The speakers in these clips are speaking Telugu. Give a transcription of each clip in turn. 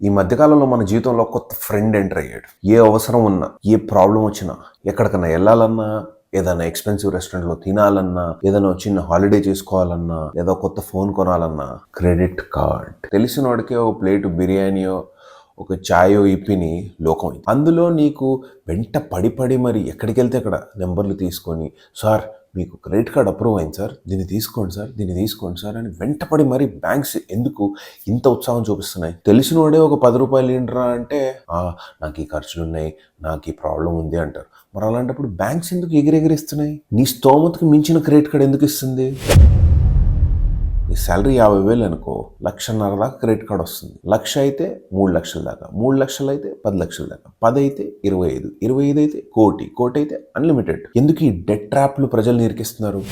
ఈ మధ్యకాలంలో మన జీవితంలో కొత్త ఫ్రెండ్ ఎంటర్ అయ్యాడు. ఏ అవసరం ఉన్నా ఏ ప్రాబ్లం వచ్చినా ఎక్కడికన్నా వెళ్ళాలన్నా ఏదైనా ఎక్స్పెన్సివ్ రెస్టారెంట్లో తినాలన్నా ఏదైనా చిన్న హాలిడే చేసుకోవాలన్నా ఏదో కొత్త ఫోన్ కొనాలన్నా క్రెడిట్ కార్డ్ తెలిసిన వాడికే ఒక ప్లేట్ బిర్యానీయో ఒక ఛాయో ఇప్పిని లోకం అందులో నీకు వెంట పడి పడి మరి ఎక్కడికి వెళ్తే అక్కడ నెంబర్లు తీసుకొని సార్ మీకు క్రెడిట్ కార్డ్ అప్రూవ్ అయింది సార్ దీన్ని తీసుకోండి సార్ దీన్ని తీసుకోండి సార్ అని వెంటపడి మరి బ్యాంక్స్ ఎందుకు ఇంత ఉత్సాహం చూపిస్తున్నాయి? తెలిసిన వాడే ఒక పది రూపాయలు ఏంట్రా అంటే నాకు ఈ ఖర్చులు ఉన్నాయి నాకు ఈ ప్రాబ్లం ఉంది అంటారు. మరి అలాంటప్పుడు బ్యాంక్స్ ఎందుకు ఎగిరెగిరిస్తున్నాయి? నీ స్తోమతకు మించిన క్రెడిట్ కార్డ్ ఎందుకు ఇస్తుంది? నీ శాలరీ యాభై వేలు అనుకో లక్షన్నర దాకా క్రెడిట్ కార్డ్ వస్తుంది. లక్ష అయితే మూడు లక్షల దాకా మూడు లక్షలు అయితే పది లక్షల దాకా పది అయితే ఇరవై ఐదు ఇరవై ఐదు అయితే కోటి కోటి అయితే అన్లిమిటెడ్ ఎందుకు ఈ డెట్ ట్రాప్లు ప్రజలు నిరికిస్తున్నారు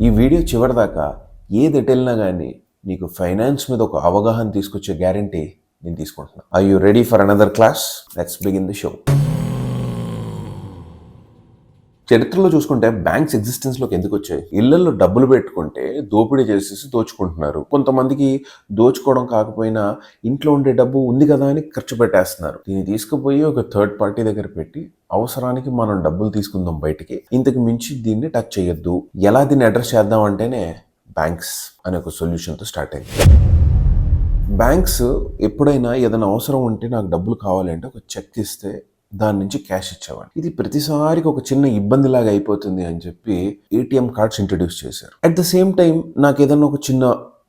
ఈ వీడియో చివరి దాకా ఏది వెళ్ళినా కానీ నీకు ఫైనాన్స్ మీద ఒక అవగాహన తీసుకొచ్చే గ్యారంటీ నేను తీసుకుంటున్నాను I you ready for another class let's begin the show చరిత్రలో చూసుకుంటే బ్యాంక్స్ ఎగ్జిస్టెన్స్లోకి ఎందుకు వచ్చాయి? ఇళ్ళలో డబ్బులు పెట్టుకుంటే దోపిడీ చేసేసి దోచుకుంటున్నారు. కొంతమందికి దోచుకోవడం కాకపోయినా ఇంట్లో ఉండే డబ్బు ఉంది కదా అని ఖర్చు పెట్టేస్తున్నారు. దీన్ని తీసుకుపోయి ఒక థర్డ్ పార్టీ దగ్గర పెట్టి అవసరానికి మనం డబ్బులు తీసుకుందాం బయటికి. ఇంతకు మించి దీన్ని టచ్ చేయొద్దు. ఎలా దీన్ని అడ్రస్ చేద్దాం అంటేనే బ్యాంక్స్ అనే ఒక సొల్యూషన్తో స్టార్ట్ అయింది. బ్యాంక్స్ ఎప్పుడైనా ఏదైనా అవసరం ఉంటే నాకు డబ్బులు కావాలంటే ఒక చెక్ ఇస్తే దాని నుంచి క్యాష్ ఇచ్చేవాడు ఇది ప్రతిసారికి ఒక చిన్న ఇబ్బందిలాగా అయిపోతుంది అని చెప్పి ఏటీఎం కార్డ్స్ ఇంట్రడ్యూస్ చేశారు. అట్ ద సేమ్ టైం నాకు ఏదైనా ఒక చిన్న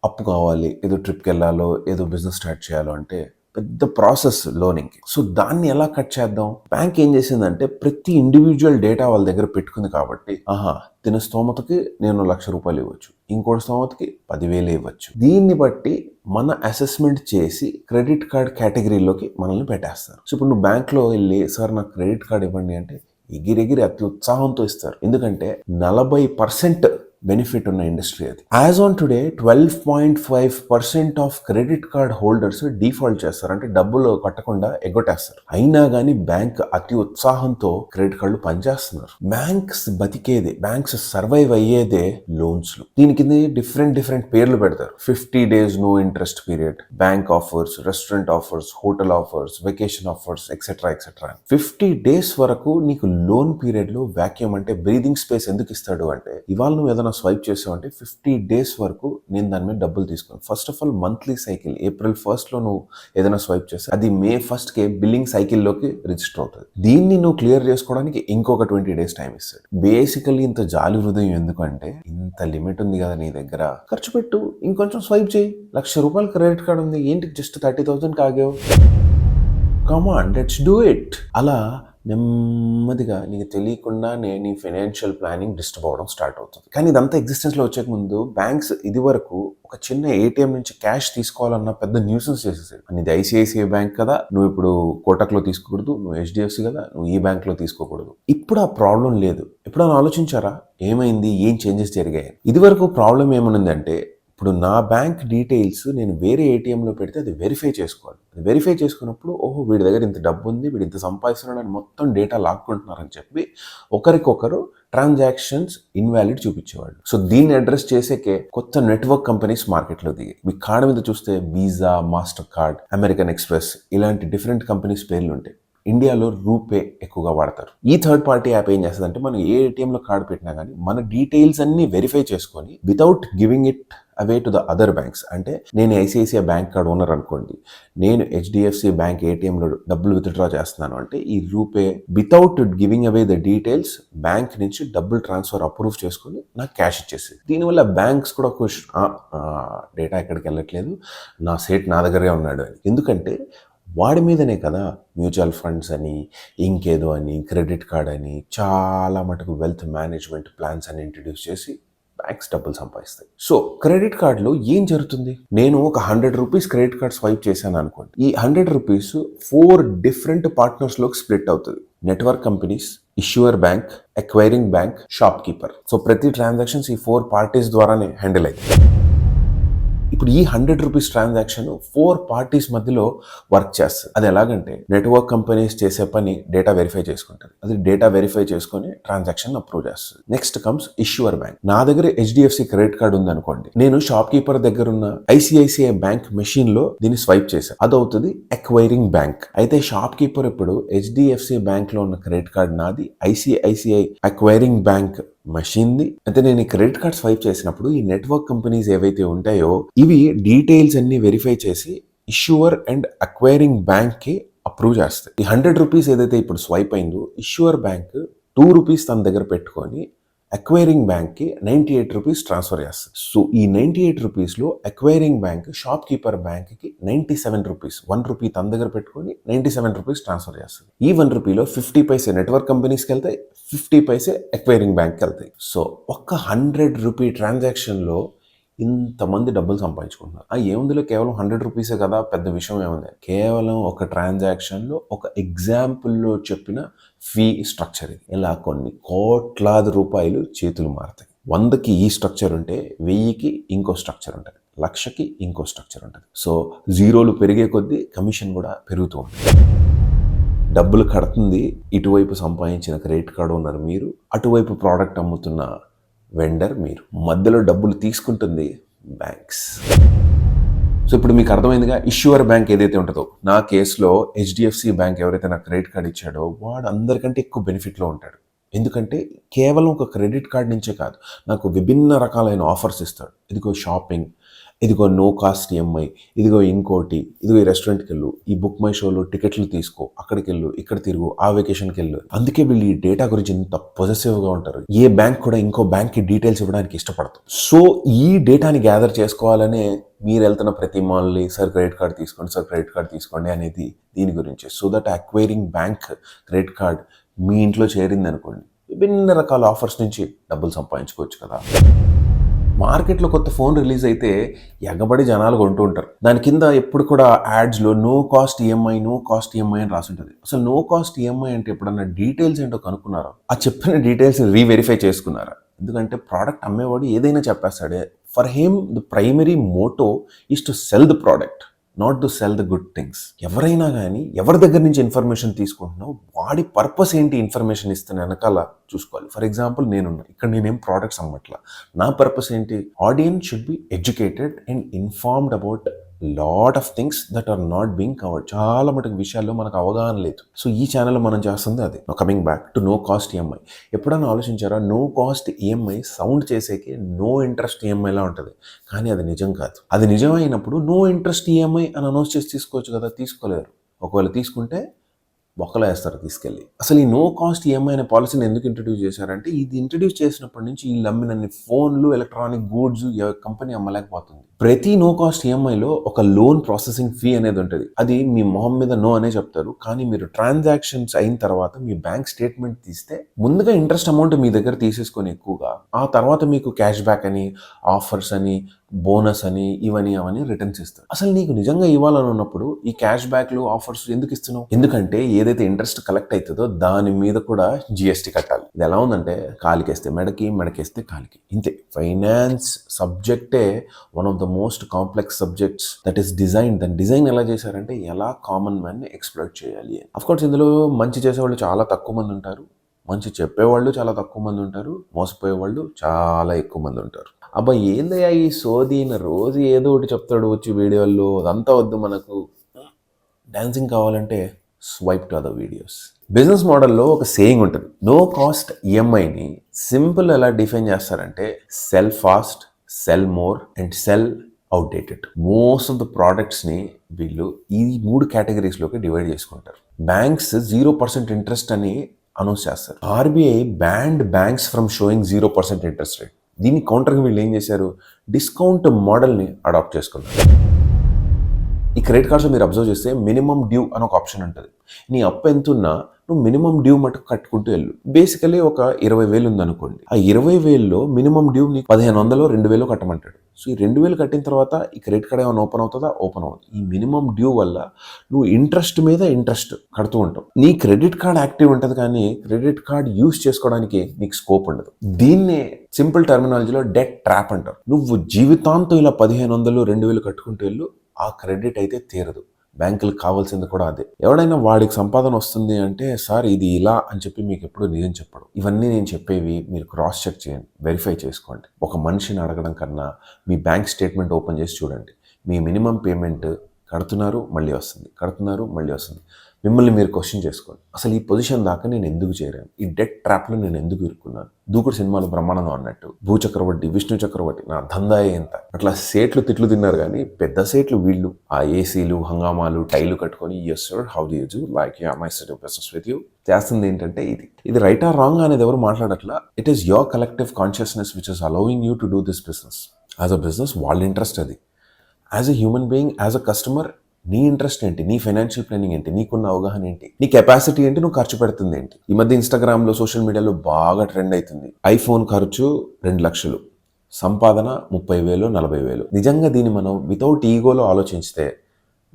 అప్పు కావాలి ఏదో ట్రిప్కి వెళ్ళాలో ఏదో బిజినెస్ స్టార్ట్ చేయాలో అంటే పెద్ద ప్రాసెస్ లోనింగ్కి సో దాన్ని ఎలా కట్ చేద్దాం? బ్యాంక్ ఏం చేసిందంటే ప్రతి ఇండివిజువల్ డేటా వాళ్ళ దగ్గర పెట్టుకుంది కాబట్టి ఆహా తిన స్తోమతకి నేను లక్ష రూపాయలు ఇవ్వచ్చు. ఇంకోటి సంవత్సరకి పదివేలు ఇవ్వచ్చు. దీన్ని బట్టి మన అసెస్మెంట్ చేసి క్రెడిట్ కార్డ్ కేటగిరీలోకి మనల్ని పెట్టేస్తారు. సో ఇప్పుడు నువ్వు బ్యాంక్లో వెళ్ళి సార్ నాకు క్రెడిట్ కార్డ్ ఇవ్వండి అంటే ఎగిరెగిరి అతి ఉత్సాహంతో ఇస్తారు. ఎందుకంటే నలభై పర్సెంట్ బెనిఫిట్ ఉన్న ఇండస్ట్రీ అది. As on today twelve point five percent of credit card holders default చేస్తారు. అంటే డబ్బులు కట్టకుండా ఎగ్గొట్టేస్తారు. అయినా కానీ బ్యాంక్ అతి ఉత్సాహంతో క్రెడిట్ కార్డులు పనిచేస్తున్నారు. బ్యాంక్స్ బతికేదే బ్యాంక్స్ సర్వైవ్ అయ్యేదే లోన్స్ దీని కింద డిఫరెంట్ డిఫరెంట్ పేర్లు పెడతారు. Fifty days no interest period bank offers restaurant offers hotel offers vacation offers etcetera etcetera fifty days వరకు నీకు లోన్ పీరియడ్లో వ్యాక్యూమ్ అంటే బ్రీదింగ్ స్పేస్ ఎందుకు ఇస్తాడు అంటే ఇవాళ నువ్వు ఏదైనా స్వైప్ చేసావంటే ఫిఫ్టీ డేస్ వరకు నేను దాని మీద డబ్బులు తీసుకోను first of all monthly cycle April ఫస్ట్లో నువ్వు ఏదైనా స్వైప్ చేస్తే అది మే ఫస్ట్కే బిల్లింగ్ సైకిల్లోకి రిజిస్టర్ అవుతుంది. దీన్ని నువ్వు క్లియర్ చేసుకోవడానికి ఇంకొక ట్వంటీ డేస్ టైం ఇస్తాడు బేసికల్లీ ఇంత జాలి హృదయం ఎందుకంటే ఇంత లిమిట్ ఉంది కదా నీ దగ్గర. ఖర్చు పెట్టు ఇంకొంచెం స్వైప్ చేయి. లక్ష రూపాయలు క్రెడిట్ కార్డు ఉంది. ఏంటి just thirty thousand కాగేవు come on let's do it అలా నెమ్మదిగా నీకు తెలియకుండానే నీ ఫైనాన్షియల్ ప్లానింగ్ డిస్టర్బ్ అవ్వడం స్టార్ట్ అవుతుంది. కానీ ఇదంతా ఎగ్జిస్టెన్స్లో వచ్చే ముందు బ్యాంక్స్ ఇది వరకు ఒక చిన్న ఏటీఎం నుంచి క్యాష్ తీసుకోవాలన్న పెద్ద న్యూసెన్స్ చేసేసాడు నీది ఐసిఐసిఐ బ్యాంక్ కదా నువ్వు ఇప్పుడు కోటక్లో తీసుకోకూడదు నువ్వు హెచ్డిఎఫ్సి కదా నువ్వు ఈ బ్యాంక్లో తీసుకోకూడదు. ఇప్పుడు ఆ ప్రాబ్లం లేదు. ఎప్పుడైనా ఆలోచించారా? ఏమైంది? ఏం చేంజెస్ జరిగాయి ఇది వరకు ప్రాబ్లం ఏమనుందంటే ఇప్పుడు నా బ్యాంక్ డీటెయిల్స్ నేను వేరే ఏటీఎంలో పెడితే అది వెరిఫై చేసుకోవాలి. అది వెరిఫై చేసుకున్నప్పుడు ఓహో వీడి దగ్గర ఇంత డబ్బు ఉంది వీడు ఇంత సంపాదిస్తున్నాడు అని మొత్తం డేటా లాక్కుంటున్నారని చెప్పి ఒకరికొకరు ట్రాన్సాక్షన్స్ ఇన్వాలిడ్ చూపించేవాళ్ళు. సో దీన్ని అడ్రస్ చేసేకే కొత్త నెట్వర్క్ కంపెనీస్ మార్కెట్లో దిగాయి. మీ కార్డు మీద చూస్తే Visa Mastercard American Express ఇలాంటి డిఫరెంట్ కంపెనీస్ పేర్లు ఉంటాయి ఇండియాలో రూపే ఎక్కువగా వాడతారు. ఈ థర్డ్ పార్టీ యాప్ ఏం చేస్తుంది అంటే మనం ఏ ఏటీఎంలో కార్డు పెట్టినా కానీ మన డీటెయిల్స్ అన్ని వెరిఫై చేసుకొని without giving it away to the other banks అంటే నేను ఐసిఐసిఐ బ్యాంక్ కార్డ్ ఓనర్ అనుకోండి నేను హెచ్డిఎఫ్సి బ్యాంక్ ఏటీఎంలో డబ్బులు విత్డ్రా చేస్తున్నాను అంటే ఈ RuPay without giving away the details bank నుంచి డబ్బులు ట్రాన్స్ఫర్ అప్రూవ్ చేసుకొని నాకు క్యాష్ ఇచ్చేసి దీనివల్ల బ్యాంక్స్ కూడా ఖుష్ డేటా ఎక్కడికి వెళ్ళట్లేదు? నా సేట్ నా దగ్గరే ఉన్నాడు అని. ఎందుకంటే వాడి మీదనే కదా మ్యూచువల్ ఫండ్స్ అని ఇంకేదో అని క్రెడిట్ కార్డ్ అని చాలా మటుకు వెల్త్ మేనేజ్మెంట్ ప్లాన్స్ అని ఇంట్రడ్యూస్ చేసి బ్యాంక్స్ డబ్బులు సంపాదిస్తాయి. సో క్రెడిట్ కార్డులో ఏం జరుగుతుంది? నేను ఒక hundred rupees credit card swipe చేశాను అనుకోండి. ఈ హండ్రెడ్ రూపీస్ ఫోర్ డిఫరెంట్ పార్ట్నర్స్లోకి స్ప్లిట్ అవుతుంది. Network companies issuer bank acquiring bank shopkeeper so ప్రతి ట్రాన్సాక్షన్స్ ఈ ఫోర్ పార్టీస్ ద్వారానే హ్యాండిల్ అవుతాయి ఇప్పుడు ఈ hundred rupees transaction four parties మధ్యలో వర్క్ చేస్తుంది. అది ఎలాగంటే నెట్వర్క్ కంపెనీస్ చేసే పని డేటా వెరిఫై చేసుకుంటుంది. అది డేటా వెరిఫై చేసుకొని ట్రాన్సాక్షన్ అప్రూవ్ చేస్తుంది. నెక్స్ట్ కమ్స్ ఇష్యూర్ బ్యాంక్ నా దగ్గర హెచ్డిఎఫ్సి క్రెడిట్ కార్డు ఉంది అనుకోండి నేను షాప్ కీపర్ దగ్గర ఉన్న ఐసిఐసిఐ బ్యాంక్ మెషిన్లో దీన్ని స్వైప్ చేశాను అదవుతుంది ఎక్వైరింగ్ బ్యాంక్ అయితే షాప్ కీపర్ ఇప్పుడు హెచ్డిఎఫ్సి బ్యాంక్లో ఉన్న క్రెడిట్ కార్డు నాది ఐసిఐసిఐ అక్వైరింగ్ బ్యాంక్ మషిన్ది అయితే నేను ఈ క్రెడిట్ కార్డ్ స్వైప్ చేసినప్పుడు ఈ నెట్వర్క్ కంపెనీస్ ఏవైతే ఉంటాయో ఇవి డీటెయిల్స్ అన్ని వెరిఫై చేసి ఇష్యూవర్ అండ్ అక్వైరింగ్ బ్యాంక్కి అప్రూవ్ చేస్తాయి. ఈ హండ్రెడ్ రూపీస్ ఏదైతే ఇప్పుడు స్వైప్ అయిందో ఇష్యూవర్ బ్యాంక్ టూ రూపీస్ తన దగ్గర పెట్టుకొని అక్వైరింగ్ బ్యాంక్కి నైంటీ ఎయిట్ రూపీస్ ట్రాన్స్ఫర్ చేస్తుంది సో ఈ నైంటీ ఎయిట్ రూపీస్లో అక్వైరింగ్ బ్యాంక్ షాప్ కీపర్ బ్యాంక్కి ninety seven rupees one rupee తన దగ్గర పెట్టుకొని నైంటీ సెవెన్ రూపీస్ ట్రాన్స్ఫర్ చేస్తుంది ఈ వన్ రూపీలో ఫిఫ్టీ పైసే నెట్వర్క్ కంపెనీస్కి వెళ్తాయి ఫిఫ్టీ పైసే అక్వైరింగ్ బ్యాంక్కి వెళ్తాయి. సో ఒక్క హండ్రెడ్ రూపీ ట్రాన్సాక్షన్లో ఇంతమంది డబ్బులు సంపాదించుకుంటున్నారు. ఆ ఏముందిలో కేవలం హండ్రెడ్ రూపీసే కదా పెద్ద విషయం ఏముంది? కేవలం ఒక ట్రాన్సాక్షన్లో ఒక ఎగ్జాంపుల్లో చెప్పిన ఫీ స్ట్రక్చర్ ఇది. ఇలా కొన్ని కోట్లాది రూపాయలు చేతులు మారుతాయి. వందకి ఈ స్ట్రక్చర్ ఉంటే వెయ్యికి ఇంకో స్ట్రక్చర్ ఉంటుంది. లక్షకి ఇంకో స్ట్రక్చర్ ఉంటుంది. సో జీరోలు పెరిగే కొద్దీ కమిషన్ కూడా పెరుగుతూ ఉంటుంది. డబ్బులు కడుతుంది ఇటువైపు సంపాదించిన క్రెడిట్ కార్డు ఉన్నారు మీరు అటువైపు ప్రోడక్ట్ అమ్ముతున్న వెండర్ మీరు. మధ్యలో డబ్బులు తీసుకుంటుంది బ్యాంక్స్. సో ఇప్పుడు మీకు అర్థమైందిగా ఇష్యూవర్ బ్యాంక్ ఏదైతే ఉంటుందో నా కేసులో హెచ్డిఎఫ్సి బ్యాంక్ ఎవరైతే నాకు క్రెడిట్ కార్డ్ ఇచ్చాడో వాడు అందరికంటే ఎక్కువ బెనిఫిట్లో ఉంటాడు. ఎందుకంటే కేవలం ఒక క్రెడిట్ కార్డ్ నుంచే కాదు నాకు విభిన్న రకాలైన ఆఫర్స్ ఇస్తాడు. ఇదిగో షాపింగ్ ఇదిగో నో కాస్ట్ ఈఎంఐ ఇదిగో ఇంకోటి ఇదిగో ఈ రెస్టారెంట్కి వెళ్ళు ఈ బుక్ మై షోలో టికెట్లు తీసుకో అక్కడికి వెళ్ళు ఇక్కడ తిరుగు ఆ వెకేషన్కి వెళ్ళు. అందుకే వీళ్ళు ఈ డేటా గురించి ఇంత పొజెసివ్గా ఉంటారు. ఏ బ్యాంక్ కూడా ఇంకో బ్యాంక్కి డీటెయిల్స్ ఇవ్వడానికి ఇష్టపడతారు సో ఈ డేటాని గ్యాదర్ చేసుకోవాలనే మీరు వెళ్తున్న ప్రతి మాల్ని సార్ క్రెడిట్ కార్డ్ తీసుకోండి సార్ క్రెడిట్ కార్డ్ తీసుకోండి అనేది దీని గురించి. So that acquiring bank credit card మీ ఇంట్లో చేరింది అనుకోండి విభిన్న రకాల ఆఫర్స్ నుంచి డబ్బులు సంపాదించుకోవచ్చు కదా. మార్కెట్లో కొత్త ఫోన్ రిలీజ్ అయితే ఎగబడి జనాలు కొంటూ ఉంటారు. దాని కింద ఎప్పుడు కూడా యాడ్స్లో no cost EMI no cost EMI అని రాసుంటుంది. అసలు నో కాస్ట్ ఈఎంఐ అంటే ఎప్పుడన్నా డీటెయిల్స్ ఏంటో కనుక్కున్నారా? ఆ చెప్పిన డీటెయిల్స్ రీవెరిఫై చేసుకున్నారా? ఎందుకంటే ప్రోడక్ట్ అమ్మేవాడు ఏదైనా చెప్పేస్తాడే. For him the primary motto is to sell the product. Not to sell the good things ఎవరైనా కానీ ఎవరి దగ్గర నుంచి ఇన్ఫర్మేషన్ తీసుకుంటున్నావు వాడి పర్పస్ ఏంటి ఇన్ఫర్మేషన్ ఇస్తున్న వెనకాల చూసుకోవాలి. ఫర్ ఎగ్జాంపుల్ నేను ఇక్కడ నేనేం ప్రోడక్ట్స్ అమ్మట్లా. నా పర్పస్ ఏంటి? Audience should be educated and informed about lot of things that are not being covered చాలా మటుకు విషయాల్లో మనకు అవగాహన లేదు. సో ఈ ఛానల్ మనం చేస్తుంది అది. Coming back to no cost EMI ఎప్పుడైనా ఆలోచించారా? నో కాస్ట్ ఈఎంఐ సౌండ్ చేసేకి నో ఇంట్రెస్ట్ ఈఎంఐలా ఉంటుంది. కానీ అది నిజం కాదు. అది నిజమైనప్పుడు నో ఇంట్రెస్ట్ ఈఎంఐ అని అనౌన్స్ చేసి తీసుకోవచ్చు కదా? తీసుకోలేరు. ఒకవేళ తీసుకుంటే బొక్కలు వేస్తారు తీసుకెళ్ళి. అసలు ఈ నో కాస్ట్ ఈఎంఐ అనే పాలసీని ఎందుకు ఇంట్రడ్యూస్ చేశారంటే ఇది ఇంట్రడ్యూస్ చేసినప్పటి నుంచి ఈ అమ్మినన్ని ఫోన్లు ఎలక్ట్రానిక్ గూడ్స్ కంపెనీ అమ్మలేకపోతుంది. ప్రతి నో కాస్ట్ ఈఎంఐలో ఒక లోన్ ప్రాసెసింగ్ ఫీ అనేది ఉంటుంది. అది మీ మొహం మీద నో అనే చెప్తారు. కానీ మీరు ట్రాన్సాక్షన్స్ అయిన తర్వాత మీ బ్యాంక్ స్టేట్మెంట్ తీస్తే ముందుగా ఇంట్రెస్ట్ అమౌంట్ మీ దగ్గర తీసేసుకొని ఎక్కువగా ఆ తర్వాత మీకు క్యాష్ బ్యాక్ అని ఆఫర్స్ అని బోనస్ అని ఇవని అవని రిటర్న్స్ ఇస్తారు అసలు నీకు నిజంగా ఇవ్వాలని ఉన్నప్పుడు ఈ క్యాష్ బ్యాక్లు ఆఫర్స్ ఎందుకు ఇస్తున్నావు? ఎందుకంటే ఏదైతే ఇంట్రెస్ట్ కలెక్ట్ అవుతుందో దాని మీద కూడా జిఎస్టీ కట్టాలి. ఇది ఎలా ఉందంటే కాలికేస్తే మెడకి మెడకేస్తే కాలికి. ఇంతే. Finance సబ్జెక్టే one of the most complex subjects that is design. దాని డిజైన్ ఎలా చేశారంటే ఎలా కామన్ మ్యాన్ని ఎక్స్ప్లోర్ చేయాలి అని. కోర్స్ ఇందులో మంచి చేసేవాళ్ళు చాలా తక్కువ మంది ఉంటారు. మంచి చెప్పేవాళ్ళు చాలా తక్కువ మంది ఉంటారు. మోసపోయే వాళ్ళు చాలా ఎక్కువ మంది ఉంటారు. అబ్బా ఏందయ్యా ఈ సోదీన రోజు ఏదో ఒకటి చెప్తాడు వచ్చి వీడియోల్లో. అదంతా వద్దు మనకు. డాన్సింగ్ కావాలంటే swipe to other videos business మోడల్లో ఒక సేయింగ్ ఉంటుంది. నో కాస్ట్ ఈఎంఐని సింపుల్ ఎలా డిఫైన్ చేస్తారంటే sell fast sell more and sell outdated most of the ప్రోడక్ట్స్ని వీళ్ళు ఈ మూడు కేటగిరీస్లోకి డివైడ్ చేసుకుంటారు. బ్యాంక్స్ జీరో పర్సెంట్ ఇంట్రెస్ట్ అని అనౌన్స్ చేస్తారు. RBI banned banks from showing zero percent interest rate దీన్ని కౌంటర్కి వీళ్ళు ఏం చేశారు? డిస్కౌంట్ మోడల్ని అడాప్ట్ చేసుకున్నారు. ఈ క్రెడిట్ కార్డ్స్ మీరు అబ్జర్వ్ చేస్తే మినిమం డ్యూ అని ఒక ఆప్షన్ ఉంటుంది. నీ అప్పు ఎంత ఉన్నా నువ్వు మినిమం డ్యూ మటుకు కట్టుకుంటూ వెళ్ళు. బేసికలీ ఒక ఇరవై వేలు ఉందనుకోండి. ఆ ఇరవై వేల్లో మినిమం డ్యూ నీకు పదిహేను వందలు రెండు వేలు కట్టమంటాడు. సో ఈ రెండు వేలు కట్టిన తర్వాత ఈ క్రెడిట్ కార్డ్ ఏమైనా ఓపెన్ అవుతుందా? ఓపెన్ అవుతుంది ఈ మినిమం డ్యూ వల్ల నువ్వు ఇంట్రెస్ట్ మీద ఇంట్రెస్ట్ కడుతూ ఉంటావు. నీ క్రెడిట్ కార్డ్ యాక్టివ్ ఉంటుంది కానీ క్రెడిట్ కార్డ్ యూస్ చేసుకోవడానికి నీకు స్కోప్ ఉండదు. దీన్నే సింపుల్ టర్మినాలజీలో డెట్ ట్రాప్ అంటారు. నువ్వు జీవితాంతం ఇలా పదిహేను వందలు రెండు వేలు కట్టుకుంటూ వెళ్ళు. ఆ క్రెడిట్ అయితే తీరదు. బ్యాంకులకు కావాల్సింది కూడా అదే. ఎవడైనా వాడికి సంపాదన వస్తుంది అంటే సార్ ఇది ఇలా అని చెప్పి మీకు ఎప్పుడు నిజం చెప్పడు. ఇవన్నీ నేను చెప్పేవి మీరు క్రాస్ చెక్ చేయండి వెరిఫై చేసుకోండి. ఒక మనిషిని అడగడం కన్నా మీ బ్యాంక్ స్టేట్మెంట్ ఓపెన్ చేసి చూడండి. మీ మినిమం పేమెంట్ కడుతున్నారు మళ్ళీ వస్తుంది. కడుతున్నారు మళ్ళీ వస్తుంది. మిమ్మల్ని మీరు క్వశ్చన్ చేసుకోండి. అసలు ఈ పొజిషన్ దాకా నేను ఎందుకు చేరాను? ఈ డెట్ ట్రాప్లో నేను ఎందుకు ఇరుక్కున్నాను? దూకుడు సినిమాలు బ్రహ్మానందం అన్నట్టు భూ చక్రవర్తి విష్ణు చక్రవర్తి నా దందాయే ఎంత? అట్లా సేట్లు తిట్లు తిన్నారు కానీ పెద్ద సేట్లు వీళ్ళు. ఆ ఏసీలు హంగామాలు టైలు కట్టుకొని yes sir how do you like you my set business with you చేస్తుంది ఏంటంటే ఇది. ఇది రైట్ ఆర్ రాంగ్ అనేది ఎవరు మాట్లాడట్లా? It is your collective consciousness which is allowing you to do this business as a business వాళ్ళ ఇంట్రెస్ట్ అది. As a human being as a customer నీ ఇంట్రెస్ట్ ఏంటి? నీ ఫైనాన్షియల్ ప్లానింగ్ ఏంటి? నీకున్న అవగాహన ఏంటి? నీ కెపాసిటీ ఏంటి? నువ్వు ఖర్చు పెడుతుంది ఏంటి? ఈ మధ్య ఇన్స్టాగ్రామ్లో సోషల్ మీడియాలో బాగా ట్రెండ్ అవుతుంది ఐఫోన్ ఖర్చు రెండు లక్షలు. సంపాదన ముప్పై వేలు నలభై వేలు. నిజంగా దీన్ని మనం వితౌట్ ఈగోలో ఆలోచించితే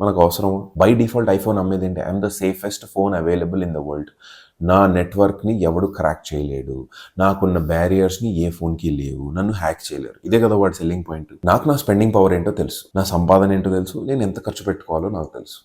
మనకు అవసరం? బై డిఫాల్ట్ ఐఫోన్ అమ్మేది ఏంటి? I'm the safest phone available in the world నా నెట్వర్క్ని ఎవడు క్రాక్ చేయలేడు. నాకున్న బ్యారియర్స్ని ఏ ఫోన్కి లేవు. నన్ను హ్యాక్ చేయలేరు. ఇదే కదా వాడి సెల్లింగ్ పాయింట్ నాకు నా స్పెండింగ్ పవర్ ఏంటో తెలుసు. నా సంపాదన ఏంటో తెలుసు. నేను ఎంత ఖర్చు పెట్టుకోవాలో నాకు తెలుసు.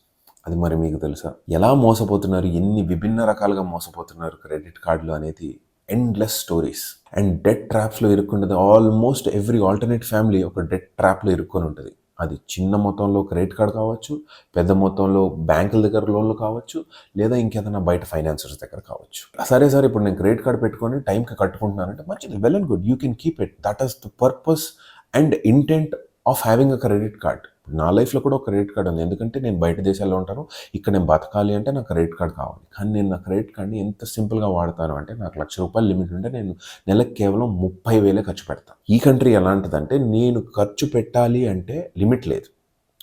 అది మరి మీకు తెలుసా? ఎలా మోసపోతున్నారు? ఎన్ని విభిన్న రకాలుగా మోసపోతున్నారు క్రెడిట్ కార్డులు అనేది ఎండ్లెస్ స్టోరీస్ అండ్ డెట్ ట్రాప్స్లో ఇరుక్కుంటుంది. ఆల్మోస్ట్ ఎవ్రీ ఆల్టర్నేట్ ఫ్యామిలీ ఒక డెట్ ట్రాప్లో ఇరుక్కొని ఉంటుంది. అది చిన్న మొత్తంలో క్రెడిట్ కార్డ్ కావచ్చు పెద్ద మొత్తంలో బ్యాంకుల దగ్గర లోన్లు కావచ్చు లేదా ఇంకేదైనా బయట ఫైనాన్సర్స్ దగ్గర కావచ్చు. సరే సార్ ఇప్పుడు నేను క్రెడిట్ కార్డ్ పెట్టుకొని టైంకి కట్టుకుంటున్నానంటే మంచిది well and good you can keep it. That is the purpose and intent of having a credit card. నా లైఫ్లో కూడా ఒక క్రెడిట్ కార్డ్ ఉంది. ఎందుకంటే నేను బయట దేశాల్లో ఉంటాను. ఇక్కడ నేను బతకాలి అంటే నాకు క్రెడిట్ కార్డ్ కావాలి. కానీ నేను నా క్రెడిట్ కార్డ్ని ఎంత సింపుల్గా వాడతాను అంటే నాకు లక్ష రూపాయలు లిమిట్ ఉంటే నేను నెలకు కేవలం ముప్పై వేలే ఖర్చు పెడతాను ఈ కంట్రీ ఎలాంటిదంటే నేను ఖర్చు పెట్టాలి అంటే లిమిట్ లేదు.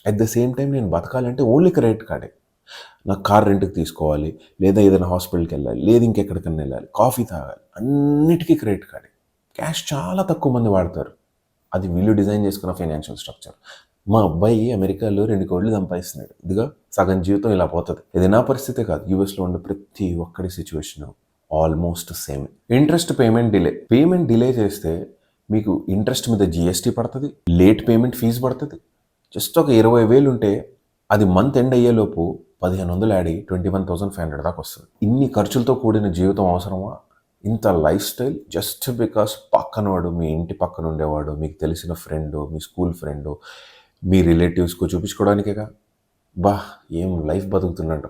అట్ ద సేమ్ టైం నేను బతకాలి అంటే ఓన్లీ క్రెడిట్ కార్డే. నాకు కార్ రెంట్కి తీసుకోవాలి లేదా ఏదైనా హాస్పిటల్కి వెళ్ళాలి లేదా ఇంకెక్కడికైనా వెళ్ళాలి కాఫీ తాగాలి అన్నిటికీ క్రెడిట్ కార్డే. క్యాష్ చాలా తక్కువ మంది వాడతారు. అది వీళ్ళు డిజైన్ చేసుకున్న ఫైనాన్షియల్ స్ట్రక్చర్. మా అబ్బాయి అమెరికాలో రెండు కోట్లు సంపాదిస్తున్నాడు. ఇదిగా సగం జీవితం ఇలా పోతుంది. ఇది నా పరిస్థితే కాదు యూఎస్లో ఉండే ప్రతి ఒక్కడి situation almost same. Interest payment delay. Payment delay చేస్తే మీకు ఇంట్రెస్ట్ మీద జిఎస్టీ పడుతుంది లేట్ పేమెంట్ ఫీజు పడుతుంది. జస్ట్ ఒక ఇరవై వేలు ఉంటే అది మంత్ ఎండ్ అయ్యేలోపు పదిహేను వందలు add twenty one thousand five hundred దాకా వస్తుంది. ఇన్ని ఖర్చులతో కూడిన జీవితం అవసరమా? ఇంత లైఫ్ స్టైల్ జస్ట్ బికాస్ పక్కనవాడు మీ ఇంటి పక్కన ఉండేవాడు మీకు తెలిసిన ఫ్రెండు మీ స్కూల్ ఫ్రెండు మీ రిలేటివ్స్కు చూపించుకోవడానికేగా బా ఏం లైఫ్ బతుకుతున్నట్టు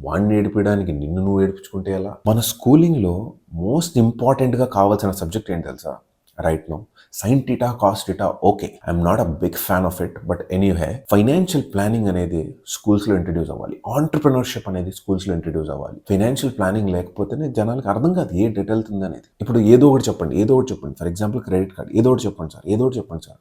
వాడిని ఏడిపించడానికి నిన్ను నువ్వు ఏడిపించుకుంటే ఎలా? మన స్కూలింగ్లో మోస్ట్ ఇంపార్టెంట్గా కావాల్సిన సబ్జెక్ట్ ఏంటి తెలుసా? Right no sign theta cost theta okay I'm not a big fan of it but anyway financial planning అనేది స్కూల్స్లో ఇంట్రడ్యూస్ అవ్వాలి. ఆంటర్ప్రినర్షిప్ అనేది స్కూల్స్లో ఇంట్రడ్యూస్ అవ్వాలి. ఫైనాన్షియల్ ప్లానింగ్ లేకపోతేనే జనాలకు అర్థం కాదు ఏ డేట్ వెళ్తుంది అనేది. ఇప్పుడు ఏదో ఒకటి చెప్పండి ఏదో ఒకటి చెప్పండి. ఫర్ ఎగ్జాంపుల్ క్రెడిట్ కార్డ్ ఏదో ఒకటి చెప్పండి సార్ ఏదో ఒకటి చెప్పండి సార్.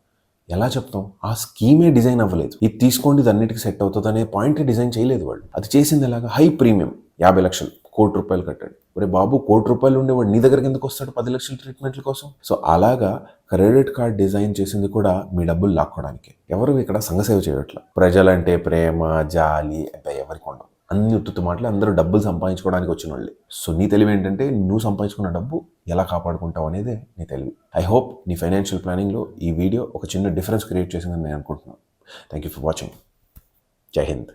ఎలా చెప్తాం? ఆ స్కీమే డిజైన్ అవ్వలేదు. ఇది తీసుకోండి ఇది అన్నిటికీ సెట్ అవుతుంది అనే పాయింట్ డిజైన్ చేయలేదు వాళ్ళు. అది చేసింది ఎలాగా? హై ప్రీమియం యాభై లక్షలు కోటి రూపాయలు కట్టండి. మరి బాబు కోటి రూపాయలు ఉండేవాడు నీ దగ్గరికి ఎందుకు వస్తాడు? పది లక్షల ట్రీట్మెంట్ల కోసం. సో అలాగా క్రెడిట్ కార్డ్ డిజైన్ చేసింది కూడా మీ డబ్బులు లాక్కోవడానికి. ఎవరు ఇక్కడ సంఘసేవ చేయట్ల? ప్రజలంటే ప్రేమ జాలి అబ్బాయి ఎవరికి ఉండవు. అన్ని ఉత్తుత్తు మాటలు అందరూ డబ్బులు సంపాదించుకోవడానికి వచ్చిన వాళ్ళే. సో నీ తెలివి ఏంటంటే నువ్వు సంపాదించుకున్న డబ్బు ఎలా కాపాడుకుంటావు అనేదే నీ తెలివి. ఐ హోప్ నీ ఫైనాన్షియల్ ప్లానింగ్లో ఈ వీడియో ఒక చిన్న డిఫరెన్స్ క్రియేట్ చేసిందని నేను అనుకుంటున్నాను. థ్యాంక్ యూ ఫర్ వాచింగ్ జై హింద్